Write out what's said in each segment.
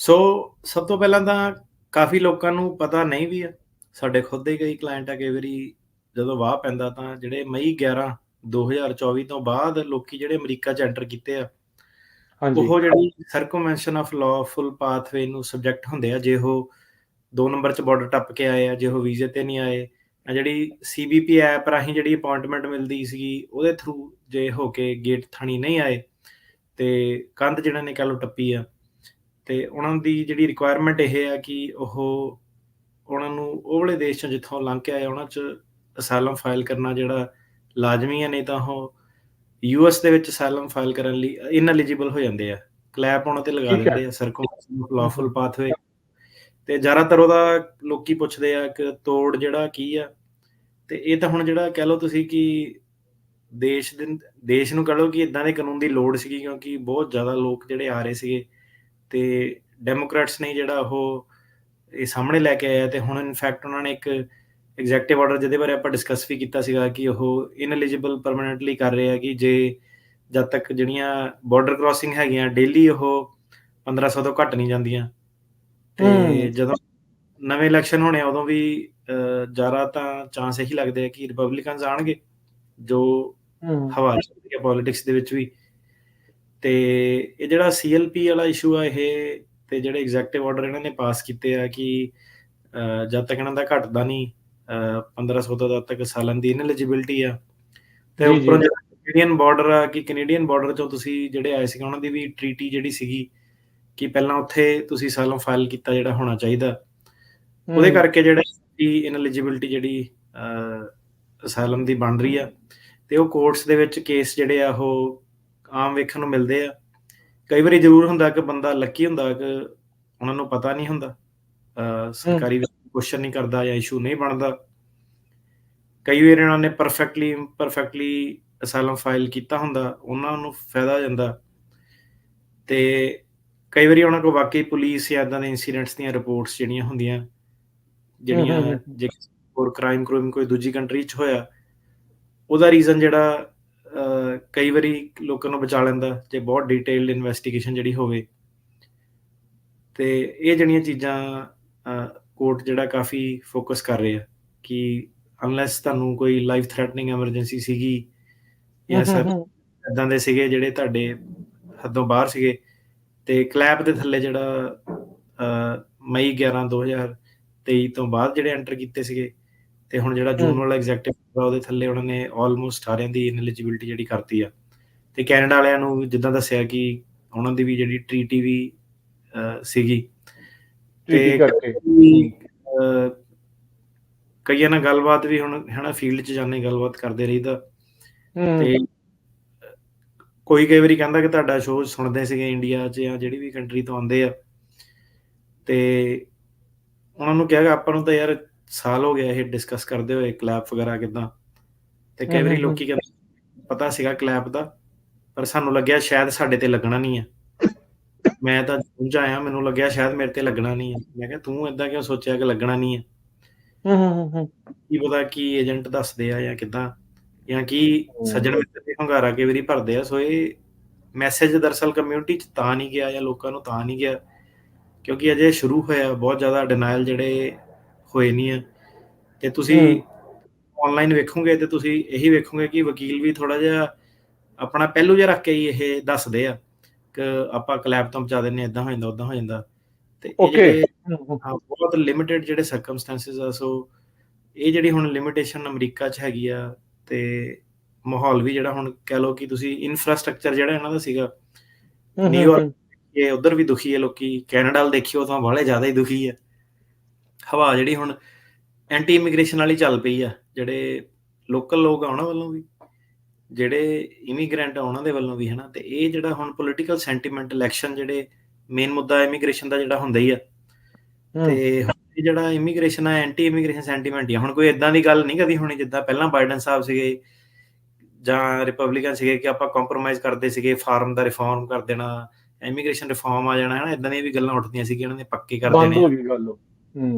ਸੋ ਸਭ ਤੋਂ ਪਹਿਲਾਂ ਤਾਂ ਕਾਫੀ ਲੋਕਾਂ ਨੂੰ ਪਤਾ ਨਹੀਂ ਵੀ ਆ। ਸਾਡੇ ਖੁਦ ਦੇ ਕਈ ਕਲਾਇੰਟ ਆ ਕਈ ਵਾਰੀ ਜਦੋਂ ਵਾਹ ਪੈਂਦਾ ਤਾਂ ਜਿਹੜੇ ਮਈ 11 2024 ਤੋਂ ਬਾਅਦ ਲੋਕੀ ਜਿਹੜੇ ਅਮਰੀਕਾ 'ਚ ਐਂਟਰ ਕੀਤੇ ਆ ਹਾਂਜੀ। ਉਹ ਜਿਹੜੀ ਸਰਕਮਵੈਂਸ਼ਨ ਆਫ ਲਾਫੁਲ ਪਾਥਵੇ ਨੂੰ ਸਬਜੈਕਟ ਹੁੰਦੇ ਆ ਜੇ ਉਹ ਦੋ ਨੰਬਰ 'ਚ ਬਾਰਡਰ ਟੱਪ ਕੇ ਆਏ ਆ ਜੇ ਉਹ ਵੀਜ਼ੇ ਤੇ ਨਹੀਂ ਆਏ ਆ ਜਿਹੜੀ ਸੀਬੀਪੀ ਐਪ ਰਾਹੀਂ ਜਿਹੜੀ ਅਪਾਇੰਟਮੈਂਟ ਮਿਲਦੀ ਸੀਗੀ ਉਹਦੇ ਥਰੂ ਜੇ ਹੋ ਕੇ ਗੇਟ ਥਾਣੀ ਨਹੀਂ ਆਏ ਤੇ ਕੰਧ ਜਿਹੜਾ ਨੇ ਕਹ ਲਓ ਟੱਪੀ ਆ ਤੇ ਉਹਨਾਂ ਦੀ ਜਿਹੜੀ ਰਿਕੁਆਇਰਮੈਂਟ ਇਹ ਹੈ ਕਿ ਉਹ ਉਹਨਾਂ ਨੂੰ ਉਹ ਵਾਲੇ ਦੇਸ਼ 'ਚ ਜਿੱਥੋਂ ਲੰਘ ਕੇ ਆਏ ਉਹਨਾਂ 'ਚ ਅਸਾਈਲਮ ਫਾਈਲ ਕਰਨਾ ਜਿਹੜਾ ਲਾਜ਼ਮੀ ਹੈ ਨਹੀਂ ਤਾਂ ਉਹ ਯੂਐਸ ਦੇ ਵਿੱਚ ਅਸਾਈਲਮ ਫਾਈਲ ਕਰਨ ਲਈ ਇਨਐਲੀਜੀਬਲ ਹੋ ਜਾਂਦੇ ਆ। ਕਲੈਪ ਉਹਨਾਂ ਤੇ ਲਗਾ। ਦਿੰਦੇ ਆ ਸਰਕਮ ਲਾਫੁਲ ਪਾਥਵੇ ਤੇ ਜ਼ਿਆਦਾਤਰ ਉਹਦਾ ਲੋਕੀ ਪੁੱਛਦੇ ਆ ਕਿ ਤੋੜ ਜਿਹੜਾ ਕੀ ਆ। ਤੇ ਇਹ ਤਾਂ ਹੁਣ ਜਿਹੜਾ ਕਹਿ ਲਓ ਤੁਸੀਂ ਕਿ ਦੇਸ਼ ਦੇ ਦੇਸ਼ ਨੂੰ ਕਹ ਲਓ ਕਿ ਇਦਾਂ ਦੇ ਕਾਨੂੰਨ ਦੀ ਲੋੜ ਸੀਗੀ ਕਿਉਂਕਿ ਬਹੁਤ ਜ਼ਿਆਦਾ ਲੋਕ ਜਿਹੜੇ ਆ ਰਹੇ ਸੀਗੇ। ਤੇ ਡੈਮੋਕ੍ਰੈਟਸ ਨੇ ਜਿਹੜਾ ਉਹ ਇਹ ਸਾਹਮਣੇ ਲੈ ਕੇ ਆਇਆ ਤੇ ਹੁਣ ਇਨਫੈਕਟ ਉਹਨਾਂ ਨੇ ਇੱਕ ਐਗਜ਼ੈਕਟਿਵ ਆਰਡਰ ਜਿਹਦੇ ਬਾਰੇ ਆਪਾਂ ਡਿਸਕਸ ਵੀ ਕੀਤਾ ਸੀਗਾ ਕਿ ਉਹ ਇਨਐਲੀਜੀਬਲ ਪਰਮਨੈਂਟਲੀ ਕਰ ਰਹੇ ਕਿ ਜੇ ਜਦ ਤੱਕ ਜਿਹੜੀਆਂ ਬਾਰਡਰ ਕ੍ਰਾਸਿੰਗ ਹੈਗੀਆਂ ਡੇਲੀ ਉਹ 1500 ਤੋਂ ਘੱਟ ਨਹੀਂ ਜਾਂਦੀਆਂ। ਤੇ। ਜਦੋਂ ਨਵੇਂ ਇਲੈਕਸ਼ਨ ਹੋਣੇ ਆ ਉਦੋਂ ਵੀ ਜ਼ਿਆਦਾ ਤਾਂ ਚਾਂਸ ਇਹੀ ਲੱਗਦੇ ਆ ਕਿ ਰਿਪਬਲਿਕਨਸ ਆਣਗੇ ਜੋ ਹਵਾ ਚੱਲਦੀ ਹੈ ਪੋਲਿਟਿਕਸ ਦੇ ਵਿੱਚ ਵੀ। ਤੇ ਇਹ ਜਿਹੜਾ ਸੀਐਲਪੀ ਵਾਲਾ ਇਸ਼ੂ ਆ ਇਹ ਤੇ ਜਿਹੜੇ ਐਗਜ਼ੈਕਟਿਵ ਆਰਡਰ ਇਹਨਾਂ ਨੇ ਪਾਸ ਕੀਤੇ ਆ ਕਿ ਜਦ ਤੱਕ ਇਹਨਾਂ ਦਾ ਘਟਦਾ ਨਹੀਂ ਅਹ, 1500 ਤੋਂ ਤੱਕ ਸਾਲਨ ਦੀ ਇਨਐਲੀਜੀਬਿਲਟੀ ਆ। ਤੇ। ਉੱਪਰੋਂ ਕੈਨੇਡੀਅਨ ਬਾਰਡਰ ਆ ਕਿ ਕੈਨੇਡੀਅਨ ਬਾਰਡਰ ਚੋਂ ਤੁਸੀਂ ਜਿਹੜੇ ਆਏ ਸੀਗੇ ਉਹਨਾਂ ਦੀ ਵੀ ਟ੍ਰੀਟੀ ਜਿਹੜੀ ਸੀਗੀ ਕਿ ਪਹਿਲਾਂ ਉੱਥੇ ਤੁਸੀਂ ਸਾਲਮ ਫਾਈਲ ਕੀਤਾ ਜਿਹੜਾ ਹੋਣਾ ਚਾਹੀਦਾ। ਉਹਦੇ ਕਰਕੇ ਜਿਹੜਾ ਇਨਐਲੀਜੀਬਿਲਟੀ ਜਿਹੜੀ ਅਸਾਈਲਮ ਦੀ ਬਣ ਰਹੀ ਆ। ਤੇ ਉਹ ਕੋਰਟਸ ਦੇ ਵਿੱਚ ਕੇਸ ਜਿਹੜੇ ਆ ਉਹ ਆਮ ਵੇਖਣ ਨੂੰ ਮਿਲਦੇ ਆ। ਕਈ ਵਾਰੀ ਜ਼ਰੂਰ ਹੁੰਦਾ ਕਿ ਬੰਦਾ ਲੱਕੀ ਹੁੰਦਾ ਕਿ ਉਹਨਾਂ ਨੂੰ ਪਤਾ ਨਹੀਂ ਹੁੰਦਾ। ਸਰਕਾਰੀ ਕੁਐਸਚਨ ਨਹੀਂ ਕਰਦਾ ਜਾਂ ਇਸ਼ੂ ਨਹੀਂ ਬਣਦਾ। ਕਈ ਵਾਰ ਇਹਨਾਂ ਨੇ ਪਰਫੈਕਟਲੀ ਪਰਫੈਕਟਲੀ ਅਸਾਈਲਮ ਫਾਈਲ ਕੀਤਾ ਹੁੰਦਾ ਉਹਨਾਂ ਨੂੰ ਫਾਇਦਾ ਹੋ ਜਾਂਦਾ। ਤੇ ਕਈ ਵਾਰੀ ਉਹਨਾਂ ਕੋਲ ਵਾਕਈ ਪੁਲਿਸ ਜਾਂ ਇਦਾਂ ਦੇ ਇਨਸੀਡੈਂਟਸ ਦੀਆਂ ਰਿਪੋਰਟਸ ਜਿਹੜੀਆਂ ਹੁੰਦੀਆਂ ਜਿਹੜੀਆਂ। ਜੇ ਹੋਰ ਕ੍ਰਾਈਮ ਕ੍ਰਾਈਮ ਕੋਈ ਦੂਜੀ ਕੰਟਰੀ 'ਚ ਹੋਇਆ ਉਹਦਾ ਰੀਜ਼ਨ ਜਿਹੜਾ ਕਈ ਵਾਰੀ ਲੋਕਾਂ ਨੂੰ ਬਚਾ ਲੈਂਦਾ ਜੇ ਬਹੁਤ ਡਿਟੇਲਡ ਇਨਵੈਸਟੀਗੇਸ਼ਨ ਜਿਹੜੀ ਹੋਵੇ ਤੇ ਇਹ ਜਿਹੜੀਆਂ ਚੀਜ਼ਾਂ ਕੋਰਟ ਜਿਹੜਾ ਕਾਫੀ ਫੋਕਸ ਕਰ ਰਿਹਾ ਕਿ ਅਨਲੈਸ ਤੁਹਾਨੂੰ ਕੋਈ ਲਾਈਫ ਥ੍ਰੈਟਨਿੰਗ ਐਮਰਜੈਂਸੀ ਸੀਗੀ ਜਾਂ ਸਰ ਇਦਾਂ ਦੇ ਸੀਗੇ ਜਿਹੜੇ ਤੁਹਾਡੇ ਹੱਦੋਂ ਬਾਹਰ ਸੀਗੇ ਤੇ ਕਲੈਪ ਦੇ ਥੱਲੇ ਜਿਹੜਾ ਮਈ 11 2023 ਤੋਂ ਬਾਅਦ ਜਿਹੜੇ ਐਂਟਰ ਕੀਤੇ ਸੀਗੇ ਤੇ ਹੁਣ ਜਿਹੜਾ ਜੂਨ। ਵਾਲਾ ਐਗਜ਼ੈਕਟਿਵ ਉਹਦੇ ਥੱਲੇ ਉਹਨਾਂ ਨੇ ਆਲਮੋਸਟ ਸਾਰਿਆਂ ਦੀ ਇਨਐਲੀਜੀਬਿਲਟੀ ਜਿਹੜੀ ਕਰਤੀ ਆ। ਤੇ ਕੈਨੇਡਾ ਵਾਲਿਆਂ ਨੂੰ ਜਿੱਦਾਂ ਦੱਸਿਆ ਕਿ ਉਹਨਾਂ ਦੀ ਵੀ ਜਿਹੜੀ ਟ੍ਰੀਟੀ ਵੀ ਸੀਗੀ। ਅਹ, ਕਈਆਂ ਨਾਲ ਗੱਲਬਾਤ ਵੀ ਹੁਣ ਹਨਾ ਫੀਲਡ 'ਚ ਜਾਂਦੇ ਗੱਲਬਾਤ ਕਰਦੇ ਰਹੀਦਾ। ਤੇ ਕੋਈ ਕਈ ਵਾਰੀ ਕਹਿੰਦਾ ਕਿ ਤੁਹਾਡਾ ਸ਼ੋਅ ਸੁਣਦੇ ਸੀਗੇ ਇੰਡੀਆ 'ਚ ਜਾਂ ਜਿਹੜੀ ਵੀ ਕੰਟਰੀ ਤੋਂ ਆਉਂਦੇ ਆ। ਤੇ ਉਹਨਾਂ ਨੂੰ ਕਿਹਾ ਕਿ ਆਪਾਂ ਨੂੰ ਤਾਂ ਯਾਰ ਸਾਲ ਹੋ ਗਿਆ ਇਹ ਡਿਸਕਸ ਕਰਦੇ ਹੋਏ ਕਲੈਪ ਵਗੈਰਾ ਕਿਦਾਂ। ਤੇ ਕਈ ਵਾਰੀ ਲੋਕੀ ਕਹਿੰਦੇ ਪਤਾ ਸੀਗਾ ਕਲੈਪ ਦਾ ਪਰ ਸਾਨੂੰ ਲੱਗਿਆ ਸ਼ਾਇਦ ਸਾਡੇ ਤੇ ਲੱਗਣਾ ਨਹੀਂ ਆ। ਮੈਂ ਤਾਂ 'ਚ ਆਇਆ ਮੈਨੂੰ ਲੱਗਿਆ ਸ਼ਾਇਦ ਮੇਰੇ ਤੇ ਲੱਗਣਾ ਨਹੀਂ ਆ। ਮੈਂ ਕਿਹਾ ਤੂੰ ਇਦਾਂ ਕਿਉਂ ਸੋਚਿਆ ਕਿ ਲੱਗਣਾ ਨਹੀਂ ਆ? ਹਮ, ਹਮ, ਹਮ, ਕੀ ਪਤਾ ਕੀ ਏਜੰਟ ਦੱਸਦੇ ਆ ਜਾਂ ਕਿਦਾਂ ਜਾਂ ਕੀ। ਸੱਜਣ ਮਿੱਤਰ ਦੇ ਹੰਗਾਰਾ ਕਈ ਵਾਰੀ ਭਰਦੇ ਆ। ਸੋ ਇਹ ਮੈਸੇਜ ਦਰਸਲ ਕਮਿਊਨਿਟੀ ਚ ਤਾਂ ਨਹੀਂ ਗਿਆ ਜਾਂ ਲੋਕਾਂ ਨੂੰ ਤਾਂ ਨਹੀਂ ਗਿਆ ਕਿਉਂਕਿ ਅਜੇ ਸ਼ੁਰੂ ਹੋਇਆ ਬਹੁਤ ਜ਼ਿਆਦਾ ਡਿਨਾਈਲ ਜਿਹੜੇ ਹੋਏ ਨਹੀਂ ਆ। ਤੇ ਤੁਸੀਂ। ਆਨਲਾਈਨ ਵੇਖੋਗੇ ਤੇ ਤੁਸੀਂ ਇਹੀ ਵੇਖੋਗੇ ਕਿ ਵਕੀਲ ਵੀ ਥੋੜਾ ਜਿਹਾ ਆਪਣਾ ਪਹਿਲੂ ਜਿਹਾ ਰੱਖ ਕੇ ਹੀ ਇਹ ਦੱਸਦੇ ਆ। ਕਿ ਆਪਾਂ ਕਲੈਪ ਤੋਂ ਬਚਾ ਦਿੰਨੇ ਇਦਾਂ ਹੋ ਜਾਂਦਾ ਉਦਾਂ ਹੋ ਜਾਂਦਾ। ਤੇ ਇਹ ਹਾਂ ਬਹੁਤ ਲਿਮਿਟਿਡ ਜਿਹੜੇ ਸਰਕਮਸਟੈਂਸਸ ਆ ਸੋ ਇਹ ਜਿਹੜੀ ਹੁਣ ਲਿਮਿਟੇਸ਼ਨ ਅਮਰੀਕਾ 'ਚ ਹੈਗੀ ਆ ਤੇ ਮਾਹੌਲ ਵੀ ਜਿਹੜਾ ਹੁਣ ਕਹਿ ਲਓ ਕਿ ਤੁਸੀਂ ਇਨਫਰਾਸਟ੍ਰਕਚਰ ਜਿਹੜਾ ਇਹਨਾਂ ਦਾ ਸੀਗਾ ਨਿਊਯਾਰਕ ਇਹ ਉਧਰ ਵੀ ਦੁਖੀ ਹੈ ਲੋਕੀ ਕੈਨੇਡਾ ਵੱਲ ਦੇਖਿਓ ਤਾਂ ਬਾਹਲੇ ਜ਼ਿਆਦਾ ਹੀ ਦੁਖੀ ਆ। ਹਵਾ ਜਿਹੜੀ ਹੁਣ ਐਂਟੀ ਇਮੀਗ੍ਰੇਸ਼ਨ ਵਾਲੀ ਚੱਲ ਪਈ ਆ ਜਿਹੜੇ ਲੋਕਲ ਲੋਕ ਆ ਉਹਨਾਂ ਵੱਲੋਂ ਵੀ ਜਿਹੜੇ ਇਮੀਗ੍ਰੈਂਟ ਆ ਉਹਨਾਂ ਦੇ ਵੱਲੋਂ ਵੀ ਹਨਾ ਤੇ ਇਹ ਜਿਹੜਾ ਹੁਣ ਪੋਲੀਟੀਕਲ ਸੈਂਟੀਮੈਂਟ ਇਲੈਕਸ਼ਨ ਜਿਹੜੇ ਮੇਨ ਮੁੱਦਾ ਇਮੀਗ੍ਰੇਸ਼ਨ ਦਾ ਜਿਹੜਾ ਹੁੰਦਾ ਹੀ ਆ ਤੇ ਇਹ ਜਿਹੜਾ ਇਮੀਗ੍ਰੇਸ਼ਨ ਆ ਐਂਟੀ ਇਮੀਗ੍ਰੇਸ਼ਨ ਸੈਂਟੀਮੈਂਟ ਆ। ਹੁਣ ਕੋਈ ਇਦਾਂ ਦੀ ਗੱਲ ਨਹੀਂ ਕਦੀ ਹੋਣੀ ਜਿੱਦਾਂ ਪਹਿਲਾਂ ਬਾਈਡਨ ਸਾਹਿਬ ਸੀਗੇ ਜਾਂ ਰਿਪਬਲਿਕਨ ਸੀਗੇ ਕਿ ਆਪਾਂ ਕੰਪਰੋਮਾਈਜ਼ ਕਰਦੇ ਸੀਗੇ ਫਾਰਮ ਦਾ ਰਿਫਾਰਮ ਕਰ ਦੇਣਾ ਇਮੀਗ੍ਰੇਸ਼ਨ ਰਿਫਾਰਮ ਆ ਜਾਣਾ ਹੈ ਨਾ ਇਦਾਂ ਦੀਆਂ ਵੀ ਗੱਲਾਂ ਉੱਠਦੀਆਂ ਸੀਗੀਆਂ ਉਹਨਾਂ ਨੇ ਪੱਕੇ ਕਰ ਬੰਦ ਦੇਣੇ ਹੋ ਗਈ ਗੱਲ।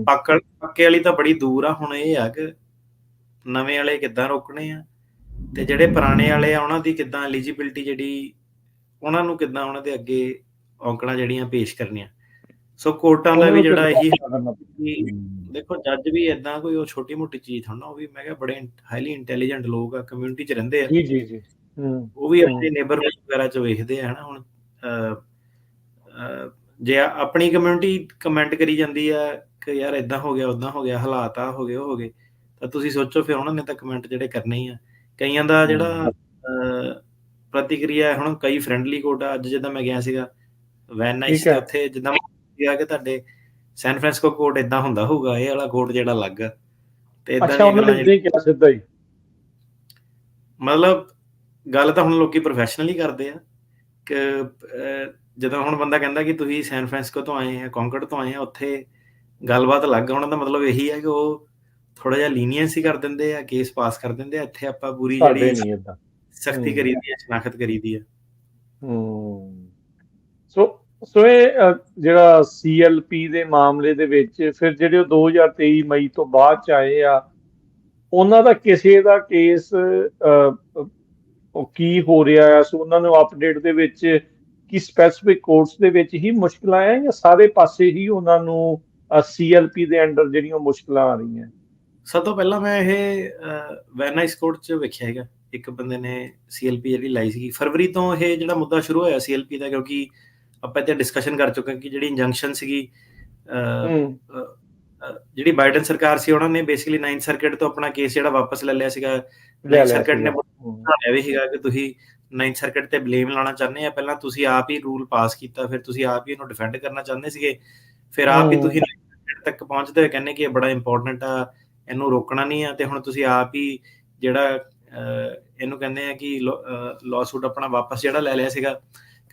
ਪੱਕੜ ਪੱਕੇ ਵਾਲੀ ਤਾਂ ਬੜੀ ਦੂਰ ਆ ਹੁਣ ਇਹ ਆ ਕਿ ਨਵੇਂ ਵਾਲੇ ਕਿੱਦਾਂ ਰੋਕਣੇ ਆ ਤੇ ਜਿਹੜੇ ਪੁਰਾਣੇ ਵਾਲੇ ਆ ਉਹਨਾਂ ਦੀ ਕਿੱਦਾਂ ਐਲੀਜੀਬਿਲਟੀ ਜਿਹੜੀ ਉਹਨਾਂ ਨੂੰ ਕਿੱਦਾਂ ਉਹਨਾਂ ਦੇ ਅੱਗੇ ਔਂਕੜਾਂ ਜਿਹੜੀਆਂ ਪੇਸ਼ ਕਰਨੀਆਂ। ਸੋ ਕੋਰਟਾਂ ਦਾ ਵੀ ਜਿਹੜਾ ਇਹੀ ਦੇਖੋ ਜੱਜ ਵੀ ਇਦਾਂ ਕੋਈ ਉਹ ਛੋਟੀ ਮੋਟੀ ਚੀਜ਼ ਥੋੜਾ ਉਹ ਵੀ ਮੈਂ ਕਿਹਾ ਬੜੇ ਹਾਈਲੀ ਇੰਟੈਲੀਜੈਂਟ ਲੋਕ ਆ ਕਮਿਊਨਿਟੀ 'ਚ ਰਹਿੰਦੇ ਆ। ਜੀ ਜੀ ਜੀ। ਹੂੰ। ਉਹ ਵੀ ਆਪਣੇ ਨੇਬਰਹੁੱਡ ਵਗੈਰਾ 'ਚ ਵੇਖਦੇ ਆ ਹਨਾ ਹੁਣ ਜੇ ਆਪਣੀ ਕਮਿਊਨਿਟੀ ਕਮੈਂਟ ਕਰੀ ਜਾਂਦੀ ਆ ਕਿ ਯਾਰ ਇਦਾਂ ਹੋ ਗਿਆ ਉਦਾਂ ਹੋ ਗਿਆ ਹਾਲਾਤ ਆ ਹੋ ਗਏ ਉਹ ਹੋ ਗਏ ਤਾਂ ਤੁਸੀਂ ਸੋਚੋ ਫਿਰ ਉਹਨਾਂ ਨੇ ਤਾਂ ਕਮੈਂਟ ਜਿਹੜੇ ਕਰਨੇ ਹੀ ਆ। ਕਈਆਂ ਦਾ ਜਿਹੜਾ ਪ੍ਰਤੀਕਿਰਿਆ ਹੁਣ ਕਈ ਫ੍ਰੈਂਡਲੀ ਆ ਅੱਜ ਜਿੱਦਾਂ ਮੈਂ ਗਿਆ ਸੀਗਾ ਵੈਨ ਨਾਈਸ ਠੀਕ ਹੈ। ਉੱਥੇ ਜਿੱਦਾਂ ਗਿਆ ਕਿ ਤੁਹਾਡੇ ਸੈਨ ਫ੍ਰਾਂਸਿਸਕੋ ਕੋਡ ਇਦਾਂ ਹੁੰਦਾ ਹੋਊਗਾ ਇਹ ਵਾਲਾ ਕੋਡ ਜਿਹੜਾ ਅਲੱਗ ਆ ਤੇ ਇਦਾਂ ਅੱਛਾ ਉਹਨਾਂ ਨੇ ਇਦਾਂ ਹੀ ਕਿਹਾ ਸਿੱਧਾ ਹੀ। ਮਤਲਬ ਗੱਲ ਤਾਂ ਹੁਣ ਲੋਕੀ ਪ੍ਰੋਫੈਸ਼ਨਲੀ ਕਰਦੇ ਆ ਕਿ ਜਦੋਂ ਹੁਣ ਬੰਦਾ ਕਹਿੰਦਾ ਕਿ ਤੁਸੀਂ ਸੈਨ ਫ੍ਰਾਂਸਿਸਕੋ ਤੋਂ ਆਏ ਆ ਕੌਂਕੜ ਤੋਂ ਆਏ ਆ ਉੱਥੇ ਗੱਲਬਾਤ ਅਲੱਗ ਆ, ਉਹਨਾਂ ਦਾ ਮਤਲਬ ਇਹੀ ਹੈ ਕਿ ਉਹ ਥੋੜਾ ਜਿਹਾ ਲੀਨੀਅੰਸ ਹੀ ਕਰ ਦਿੰਦੇ ਆ ਕੇਸ ਪਾਸ ਕਰ ਦਿੰਦੇ ਆ ਇੱਥੇ ਆਪਾਂ ਪੂਰੀ ਜਿਹੜੀ ਨਹੀਂ ਇਦਾਂ ਸਖਤੀ ਹਮ। ਕਰੀਦੀ ਹੈ ਸ਼ਨਾਖਤ ਕਰੀਦੀ ਹੈ ਹੂੰ। ਸੋ ਸੋ ਇਹ ਜਿਹੜਾ ਸੀਐਲਪੀ ਦੇ ਮਾਮਲੇ ਦੇ ਵਿੱਚ ਫਿਰ ਜਿਹੜੇ ਉਹ 2023 ਮਈ ਤੋਂ ਬਾਅਦ ਚ ਆਏ ਆ ਉਹਨਾਂ ਦਾ ਕਿਸੇ ਦਾ ਕੇਸ ਉਹ ਕੀ ਹੋ ਰਿਹਾ ਹੈ ਸੋ ਉਹਨਾਂ ਨੂੰ ਅਪਡੇਟ ਦੇ ਵਿੱਚ ਕੀ ਸਪੈਸਿਫਿਕ ਕੋਰਟਸ ਦੇ ਵਿੱਚ ਹੀ ਮੁਸ਼ਕਲਾਂ ਆ ਜਾਂ ਸਾਰੇ ਪਾਸੇ ਹੀ ਉਹਨਾਂ ਨੂੰ ਸੀਐਲਪੀ ਦੇ ਅੰਡਰ ਜਿਹੜੀਆਂ ਮੁਸ਼ਕਲਾਂ ਆ ਰਹੀਆਂ। ਸਭ ਤੋਂ ਪਹਿਲਾਂ ਮੈਂ ਇਹ ਵੈਨਾਈਸ ਕੋਰਟ 'ਚ ਵੇਖਿਆ ਹੈਗਾ। ਇੱਕ ਬੰਦੇ ਨੇ ਸੀਐਲਪੀ ਜਿਹੜੀ ਲਾਈ ਸੀਗੀ। ਫਰਵਰੀ ਤੋਂ ਇਹ ਜਿਹੜਾ ਮੁੱਦਾ ਸ਼ੁਰੂ ਹੋਇਆ ਸੀਐਲਪੀ ਦਾ ਕਿਉਂਕਿ ਆਪਾਂ ਇੱਥੇ ਡਿਸਕਸ਼ਨ ਕਰ ਚੁੱਕੇ ਕਿ ਜਿਹੜੀ ਇੰਜੰਕਸ਼ਨ ਸੀਗੀ ਜਿਹੜੀ ਬਾਈਡਨ ਸਰਕਾਰ ਸੀ ਉਹਨਾਂ ਨੇ ਬੇਸਿਕਲੀ 9th ਸਰਕਟ ਤੋਂ ਆਪਣਾ ਕੇਸ ਜਿਹੜਾ ਵਾਪਸ ਲੈ ਲਿਆ ਸੀਗਾ। ਲੈ 9th ਲਿਆ ਸਰਕਟ ਨੇ। ਬਣਾਇਆ ਵੀ ਸੀਗਾ ਕਿ ਤੁਸੀਂ 9th ਸਰਕਟ ਤੇ ਬਲੇਮ ਲਾਣਾ ਚਾਹੁੰਦੇ ਆ। ਪਹਿਲਾਂ ਤੁਸੀਂ ਆਪ ਹੀ ਰੂਲ ਪਾਸ ਕੀਤਾ ਫਿਰ ਤੁਸੀਂ ਆਪ ਹੀ ਇਹਨੂੰ ਡਿਫੈਂਡ ਕਰਨਾ ਚਾਹੁੰਦੇ ਸੀਗੇ। ਫਿਰ ਆਪ ਹੀ। ਤੁਸੀਂ 9th ਸਰਕਟ ਤੱਕ ਪਹੁੰਚਦੇ ਹੋਏ ਕਹਿੰਦੇ ਕਿ ਇਹ ਬੜਾ ਇੰਪੋਰਟੈਂਟ ਆ ਇਹਨੂੰ ਰੋਕਣਾ ਨਹੀਂ ਆ ਤੇ ਹੁਣ ਤੁਸੀਂ ਆਪ ਹੀ ਜਿਹੜਾ ਇਹਨੂੰ ਕਹਿੰਦੇ ਆ ਕਿ ਲਾਅਸੂਟ ਆਪਣਾ ਵਾਪਸ ਜਿਹੜਾ ਲੈ ਲਿਆ ਸੀਗਾ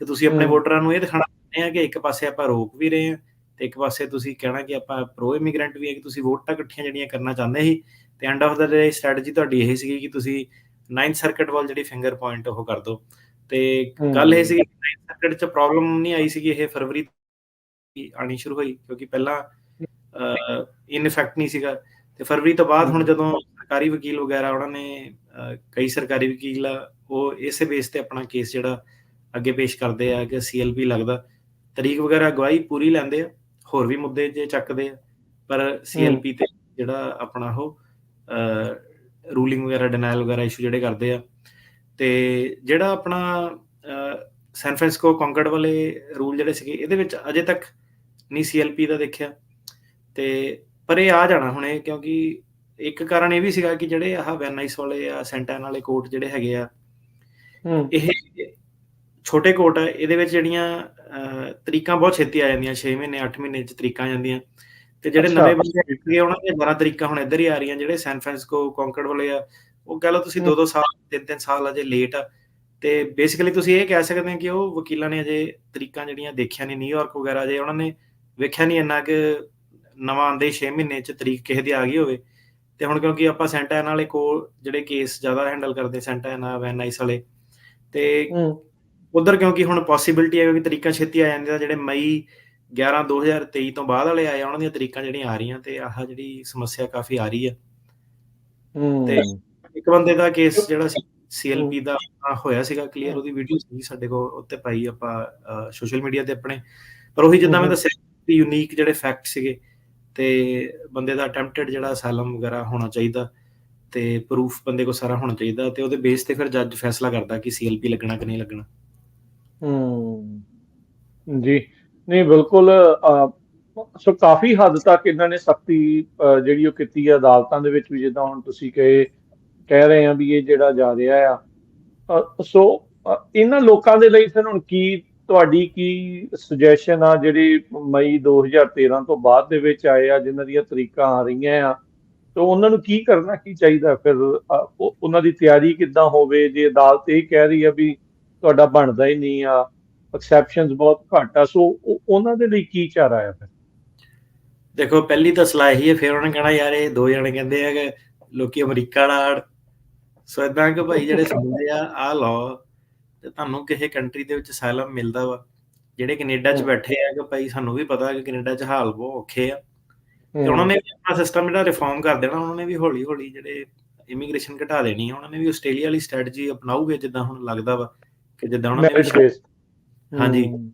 ਕਿ ਤੁਸੀਂ ਆਪਣੇ। ਵੋਟਰਾਂ ਨੂੰ ਇਹ ਦਿਖਾਣਾ ਚਾਹੁੰਦੇ ਆ ਕਿ ਇੱਕ ਪਾਸੇ ਆਪਾਂ ਰੋਕ ਵੀ ਰਹੇ ਆ ਤੇ ਇੱਕ ਪਾਸੇ ਤੁਸੀਂ ਕਹਿਣਾ ਕਿ ਆਪਾਂ ਪ੍ਰੋ ਇਮੀਗ੍ਰੈਂਟ ਵੀ ਹੈ ਕਿ ਤੁਸੀਂ ਵੋਟਾਂ ਇਕੱਠੀਆਂ ਜਿਹੜੀਆਂ ਕਰਨਾ ਚਾਹੁੰਦੇ ਸੀ ਤੇ end of the day strategy ਤੁਹਾਡੀ ਇਹ ਸੀਗੀ ਕਿ ਤੁਸੀਂ 9th ਸਰਕਟ ਵੱਲ ਜਿਹੜੀ ਫਿੰਗਰ ਪੁਆਇੰਟ ਉਹ ਕਰ ਦਿਓ ਤੇ। ਗੱਲ ਇਹ ਸੀ 9th ਸਰਕਟ 'ਚ ਪ੍ਰੋਬਲਮ ਨਹੀਂ ਆਈ ਸੀਗੀ ਇਹ ਫਰਵਰੀ ਦੀ ਆਣੀ ਸ਼ੁਰੂ ਹੋਈ ਕਿਉਂਕਿ ਪਹਿਲਾਂ ਇਨ ਇਫੈਕਟ ਨਹੀਂ ਸੀਗਾ। ਤੇ ਫਰਵਰੀ ਤੋਂ ਬਾਅਦ ਹੁਣ। ਜਦੋਂ ਸਰਕਾਰੀ ਵਕੀਲ ਵਗੈਰਾ ਉਹਨਾਂ ਨੇ ਕਈ ਸਰਕਾਰੀ ਵਕੀਲ ਉਹ ਇਸੇ ਬੇਸ ਤੇ ਆਪਣਾ ਕੇਸ ਜਿਹੜਾ ਅੱਗੇ ਪੇਸ਼ ਕਰਦੇ ਆ ਕਿ ਸੀਐਲਪੀ ਲੱਗਦਾ। ਤਰੀਕ ਵਗੈਰਾ ਗਵਾਹੀ ਪੂਰੀ ਲੈਂਦੇ ਆ ਹੋਰ ਵੀ ਮੁੱਦੇ ਜੇ ਚੱਕਦੇ ਆ ਪਰ ਸੀਐਲਪੀ ਤੇ ਜਿਹੜਾ ਆਪਣਾ ਉਹ ਰੂਲਿੰਗ ਵਗੈਰਾ ਡਿਨਾਈਲ ਵਗੈਰਾ ਇਸ਼ੂ ਜਿਹੜੇ ਕਰਦੇ ਆ। ਤੇ ਜਿਹੜਾ ਆਪਣਾ ਸੈਨ ਫ੍ਰਾਂਸਿਸਕੋ ਕੌਂਕੜ ਵਾਲੇ ਰੂਲ ਜਿਹੜੇ ਸੀਗੇ ਇਹਦੇ ਵਿੱਚ ਅਜੇ ਤੱਕ ਨਹੀਂ ਸੀਐਲਪੀ ਦਾ ਦੇਖਿਆ। ਤੇ ਪਰ ਇਹ ਆ ਜਾਣਾ ਹੁਣ ਕਿਉਂਕਿ ਇੱਕ ਕਾਰਨ ਇਹ ਵੀ ਸੀਗਾ ਕਿ ਜਿਹੜੇ ਆਹ ਵੈਨਾਈਸ ਵਾਲੇ ਆ ਸੈਂਟਨ ਵਾਲੇ ਕੋਰਟ ਜਿਹੜੇ ਹੈਗੇ ਆ ਇਹ ਛੋਟੇ ਕੋਰਟ ਆ ਇਹਦੇ ਵਿੱਚ ਜਿਹੜੀਆਂ ਤਰੀਕਾਂ ਬਹੁਤ ਛੇਤੀ ਆ ਜਾਂਦੀਆਂ 6 ਮਹੀਨੇ 8 ਮਹੀਨੇ ਚ ਤਰੀਕਾਂ ਆ ਜਾਂਦੀਆਂ ਤੇ ਜਿਹੜੇ। ਨਵੇਂ ਬੰਦੇ ਹੈਗੇ ਉਹਨਾਂ ਦੀਆਂ 12 ਤਰੀਕਾਂ ਹੁਣ ਇੱਧਰ ਹੀ ਆ ਰਹੀਆਂ ਜਿਹੜੇ ਸੈਨ ਫ੍ਰਾਂਸਿਸਕੋ ਕੌਂਕੜ ਵਾਲੇ ਆ ਉਹ ਕਹ ਲਓ ਤੁਸੀਂ ਹਮ। 2-2 ਸਾਲ 3-3 ਸਾਲ ਅਜੇ ਲੇਟ ਆ ਤੇ ਬੇਸਿਕਲੀ ਤੁਸੀਂ ਇਹ ਕਹਿ ਸਕਦੇ ਹੋ ਕਿ ਉਹ ਵਕੀਲਾਂ ਨੇ ਅਜੇ ਤਰੀਕਾਂ ਜਿਹੜੀਆਂ ਦੇਖਿਆ ਨਹੀਂ ਨਿਊਯਾਰਕ ਵਗੈਰਾ ਜੇ ਉਹਨਾਂ ਨੇ ਵੇਖਿਆ ਨਹੀਂ ਇੰਨਾ ਕਿ ਨਵਾਂ ਆਂਦੇ 6 ਮਹੀਨੇ ਚ ਤਰੀਕ ਕਿਸੇ ਦੀ ਆ ਗਈ ਹੋਵੇ ਤੇ ਹੁਣ ਕਿਉਂਕਿ ਆਪਾਂ ਸੈਂਟਾ ਵਾਲੇ ਕੋ ਜਿਹੜੇ ਕੇਸ ਜ਼ਿਆਦਾ ਹੈਂਡਲ ਕਰਦੇ ਸੈਂਟਾ ਨਾ ਵੈਨਾਈਸ ਵਾਲੇ ਤੇ ਉਧਰ ਕਿਉਂਕਿ ਹੁਣ ਪੋਸਿਬਿਲਿਟੀ ਹੈ ਕਿਉਂਕਿ ਤਰੀਕਾਂ ਛੇਤੀ ਆ ਜਾਂਦੀਆਂ ਜਿਹੜੇ ਮਈ 11 2023 ਤੋਂ ਬਾਅਦ ਵਾਲੇ ਆਏ ਉਹਨਾਂ ਦੀਆਂ ਤਰੀਕਾਂ ਜਿਹੜੀਆਂ ਆ ਰਹੀਆਂ ਤੇ ਆਹ ਜਿਹੜੀ ਸਮੱਸਿਆ ਕਾਫੀ ਆ ਰਹੀ ਹੈ। ਤੇ ਇੱਕ ਬੰਦੇ ਦਾ ਕੇਸ ਜਿਹੜਾ ਸੀਐਲਪੀ ਦਾ ਹੋਇਆ ਸੀਗਾ ਕਲੀਅਰ ਉਹਦੀ ਵੀਡੀਓ ਸੀ ਸਾਡੇ ਕੋਲ ਉੱਤੇ ਪਾਈ ਆਪਾਂ ਸੋਸ਼ਲ ਮੀਡੀਆ ਤੇ ਆਪਣੇ ਪਰ ਉਹੀ ਜਿੱਦਾਂ ਮੈਂ। ਦੱਸਿਆ ਯੂਨੀਕ ਜਿਹੜੇ ਫੈਕਟ ਸੀਗੇ ਤੇ ਬੰਦੇ ਦਾ ਅਟੈਂਪਟਡ ਜਿਹੜਾ ਅਸਾਈਲਮ ਵਗੈਰਾ ਹੋਣਾ ਚਾਹੀਦਾ ਤੇ ਪ੍ਰੂਫ ਬੰਦੇ ਕੋਲ ਸਾਰਾ ਹੋਣਾ ਚਾਹੀਦਾ ਤੇ ਉਹਦੇ ਬੇਸ ਤੇ ਫਿਰ ਜੱਜ ਫੈਸਲਾ ਕਰਦਾ ਕਿ ਸੀਐਲਪੀ ਲੱਗਣਾ ਕਿ ਨਹੀਂ ਲੱਗਣਾ। ਹੂੰ, ਜੀ। ਨਹੀਂ, ਬਿਲਕੁਲ ਸੋ ਕਾਫੀ ਹੱਦ ਤੱਕ ਇਹਨਾਂ ਨੇ ਸਖਤੀ ਜਿਹੜੀ ਉਹ ਕੀਤੀ ਹੈ ਅਦਾਲਤਾਂ ਦੇ ਵਿੱਚ ਵੀ ਜਿੱਦਾਂ ਹੁਣ ਤੁਸੀਂ ਕਹੇ, ਕਹਿ ਰਹੇ ਆ ਵੀ ਇਹ ਜਿਹੜਾ ਜਾ ਰਿਹਾ ਆ। ਸੋ ਇਹਨਾਂ ਲੋਕਾਂ ਦੇ ਲਈ ਫਿਰ ਹੁਣ ਕੀ ਤੁਹਾਡੀ ਕੀ ਸੁਜੈਸ਼ਨ ਆ ਜਿਹੜੀ ਮਈ 2013 ਤੋਂ ਬਾਅਦ ਦੇ ਵਿੱਚ ਆਏ ਆ ਜਿਨ੍ਹਾਂ ਦੀਆਂ ਤਰੀਕਾਂ ਆ ਰਹੀਆਂ ਆ? ਤੇ ਉਹਨਾਂ ਨੂੰ ਕੀ ਕਰਨਾ ਕੀ ਚਾਹੀਦਾ ਫਿਰ? ਉਹਨਾਂ ਦੀ ਤਿਆਰੀ ਕਿੱਦਾਂ ਹੋਵੇ? ਜੇ ਅਦਾਲਤ ਇਹ ਕਹਿ ਰਹੀ ਆ ਵੀ ਤੁਹਾਡਾ ਬਣਦਾ ਹੀ ਨਹੀਂ ਆ ਐਕਸੈਪਸ਼ਨਸ ਬਹੁਤ ਘੱਟ ਆ ਸੋ ਉਹ- ਉਹਨਾਂ ਦੇ ਲਈ ਕੀ ਚਾਰਾ ਆ ਫਿਰ? ਦੇਖੋ ਪਹਿਲੀ ਤਾਂ ਸਲਾਹ ਇਹੀ ਹੈ ਫਿਰ ਉਹਨੇ ਕਹਿਣਾ ਯਾਰ ਇਹ ਦੋ ਜਣੇ ਕਹਿੰਦੇ ਆ ਕਿ ਲੋਕੀ ਅਮਰੀਕਾ ਨਾਲ ਸੋ ਇਦਾਂ ਕਿ ਭਾਈ ਜਿਹੜੇ ਸਮਝਦੇ ਆ ਆ ਲਾਓ। ਤੇ ਤੁਹਾਨੂੰ ਕਿਸੇ ਕੰਟਰੀ ਦੇ ਵਿੱਚ ਅਸਾਈਲਮ ਮਿਲਦਾ ਵਾ ਜਿਹੜੇ ਕੈਨੇਡਾ 'ਚ। ਬੈਠੇ ਆ ਕਿ ਭਾਈ ਸਾਨੂੰ ਵੀ ਪਤਾ ਕਿ ਕੈਨੇਡਾ 'ਚ ਹਾਲ ਬਹੁਤ ਔਖੇ ਆ ਤੇ ਉਹਨਾਂ ਨੇ ਵੀ ਆਪਣਾ ਸਿਸਟਮ ਜਿਹੜਾ ਰਿਫਾਰਮ ਕਰ ਦੇਣਾ ਉਹਨਾਂ ਨੇ ਵੀ ਹੌਲੀ ਹੌਲੀ ਜਿਹੜੇ ਇਮੀਗ੍ਰੇਸ਼ਨ ਘਟਾ ਦੇਣੀ ਆ ਉਹਨਾਂ ਨੇ ਵੀ ਆਸਟ੍ਰੇਲੀਆ ਵਾਲੀ ਸਟ੍ਰੈਟਜੀ ਅਪਣਾਉਗੇ ਜਿੱਦਾਂ ਹੁਣ ਲੱਗਦਾ ਵਾ ਕਿ ਜਿੱਦਾਂ ਉਹਨਾਂ ਨੇ। ਹਾਂਜੀ।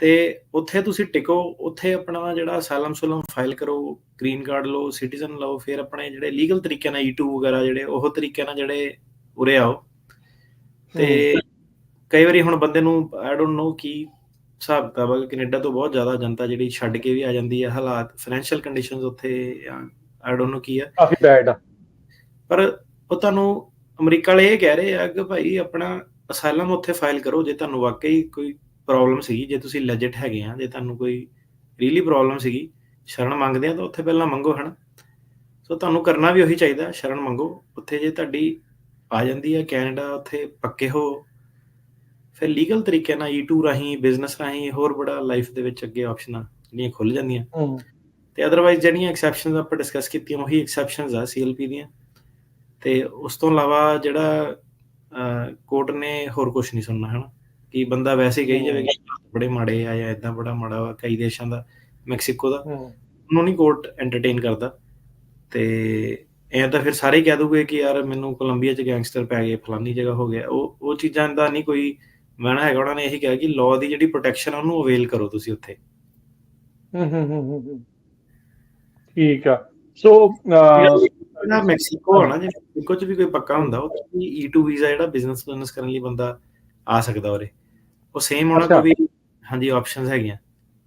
ਤੇ ਉੱਥੇ ਤੁਸੀਂ ਟਿਕੋ ਉੱਥੇ ਆਪਣਾ ਜਿਹੜਾ ਅਸਾਈਲਮ ਸੁਲਮ ਫਾਈਲ ਕਰੋ ਗ੍ਰੀਨ ਕਾਰਡ ਲਓ ਸਿਟੀਜ਼ਨ ਲਓ ਫਿਰ ਆਪਣੇ ਜਿਹੜੇ ਲੀਗਲ ਤਰੀਕੇ ਨਾਲ E2 ਵਗੈਰਾ ਜਿਹੜੇ ਉਹ ਤਰੀਕੇ ਨਾਲ ਜਿਹੜੇ ਉਰੇ ਆਓ ਤੇ ਕਈ ਵਾਰੀ ਹੁਣ ਬੰਦੇ ਨੂੰ ਆਈ ਡੋਨਟ ਨੋ ਕੀ ਹਿਸਾਬ ਕਿਤਾਬ ਹੈ ਕੈਨੇਡਾ ਤੋਂ ਬਹੁਤ ਜ਼ਿਆਦਾ ਜਨਤਾ ਜਿਹੜੀ ਛੱਡ ਕੇ ਵੀ ਆ ਜਾਂਦੀ ਹੈ ਹਾਲਾਤ ਫਾਈਨੈਂਸ਼ੀਅਲ ਕੰਡੀਸ਼ਨਸ ਉੱਥੇ ਆਈ ਡੋਨਟ ਨੋ ਕੀ ਆ। ਕਾਫੀ ਬੈਡ ਆ। ਪਰ ਉਹ ਤੁਹਾਨੂੰ ਅਮਰੀਕਾ ਵਾਲੇ ਇਹ ਕਹਿ ਰਹੇ ਆ ਕਿ ਭਾਈ ਆਪਣਾ ਅਸਾਈਲਮ ਉੱਥੇ ਫਾਈਲ ਕਰੋ ਜੇ ਤੁਹਾਨੂੰ ਵਾਕਈ ਕੋਈ ਪ੍ਰੋਬਲਮ ਸੀਗੀ ਜੇ ਤੁਸੀਂ ਲੈਜਿਟ ਹੈਗੇ ਆ ਜੇ ਤੁਹਾਨੂੰ ਕੋਈ ਰੀਲੀ ਪ੍ਰੋਬਲਮ ਸੀਗੀ ਸ਼ਰਨ ਮੰਗਦੇ ਆ ਤਾਂ ਉੱਥੇ ਪਹਿਲਾਂ ਮੰਗੋ ਹਨਾ? ਸੋ ਤੁਹਾਨੂੰ ਕਰਨਾ ਵੀ ਉਹੀ ਚਾਹੀਦਾ ਸ਼ਰਨ ਮੰਗੋ। ਉੱਥੇ ਜੇ ਤੁਹਾਡੀ ਆ ਜਾਂਦੀ ਹੈ ਕੈਨੇਡਾ ਉੱਥੇ ਪੱਕੇ ਹੋ ਫਿਰ ਲੀਗਲ ਤਰੀਕੇ ਨਾਲ E2 ਰਾਹੀਂ ਬਿਜ਼ਨਸ ਰਾਹੀਂ ਹੋਰ ਬੜਾ ਲਾਈਫ ਦੇ ਵਿੱਚ ਅੱਗੇ ਆਪਸ਼ਨਾਂ ਜਿਹੜੀਆਂ ਖੁੱਲ ਜਾਂਦੀਆਂ। ਹੂੰ। ਤੇ ਅਦਰਵਾਈਜ਼ ਜਿਹੜੀਆਂ ਐਕਸੈਪਸ਼ਨਸ ਆਪਾਂ ਡਿਸਕਸ ਕੀਤੀਆਂ ਉਹੀ ਐਕਸੈਪਸ਼ਨਸ ਆ ਸੀਐਲਪੀ ਦੀਆਂ। ਤੇ ਉਸ ਤੋਂ ਇਲਾਵਾ ਜਿਹੜਾ ਕੋਰਟ ਨੇ ਹੋਰ ਕੁਝ ਨਹੀਂ ਸੁਣਨਾ ਹਨਾ? ਕਿ ਬੰਦਾ ਵੈਸੇ ਹੀ ਕਹੀ ਜਾਵੇ ਕਿ ਬੜੇ ਮਾੜੇ ਆ ਜਾਂ ਇਦਾਂ ਬੜਾ ਮਾੜਾ ਵਾ ਕਈ ਦੇਸ਼ਾਂ ਦਾ ਮੈਕਸੀਕੋ ਦਾ। ਹੂੰ। ਉਹਨੂੰ ਨਹੀਂ ਕੋਰਟ ਐਂਟਰਟੇਨ ਕਰਦਾ। ਤੇ ਐਂ ਤਾਂ ਫਿਰ ਸਾਰੇ ਹੀ ਕਹਿ ਦੂਗੇ ਕਿ ਯਾਰ ਮੈਨੂੰ ਕੋਲੰਬੀਆ ਚ ਗੈਂਗਸਟਰ ਪੈ ਗਏ ਫਲਾਨੀ ਜਗ੍ਹਾ ਹੋ ਗਿਆ। ਉਹ ਉਹ ਚੀਜ਼ਾਂ ਦਾ ਨਹੀਂ ਕੋਈ ਮੈਣਾ ਹੈਗਾ ਉਹਨਾਂ ਨੇ ਇਹੀ ਕਿਹਾ ਕਿ ਲਾਅ ਦੀ ਜਿਹੜੀ ਪ੍ਰੋਟੈਕਸ਼ਨ ਆ ਉਹਨੂੰ ਅਵੇਲ ਕਰੋ ਤੁਸੀਂ ਉੱਥੇ। ਹੂੰ ਹੂੰ ਹੂੰ ਹੂੰ, ਹੂੰ। ਠੀਕ ਆ। ਸੋ ਜਿਹੜਾ ਮੈਕਸੀਕੋ ਆ ਨਾ ਜੇ ਮੈਕਸੀਕੋ ਚ ਵੀ ਕੋਈ ਪੱਕਾ ਹੁੰਦਾ ਉਹ ਵੀ E2 ਵੀਜ਼ਾ ਜਿਹੜਾ ਬਿਜ਼ਨਸ ਬਿਜ਼ਨਸ ਕਰਨ ਲਈ ਬੰਦਾ ਆ ਸਕਦਾ ਉਰੇ। ਉਹ ਸੇਮ ਉਹਨਾਂ ਕੋਲ। ਵੀ ਹਾਂਜੀ ਆਪਸ਼ਨਸ ਹੈਗੀਆਂ।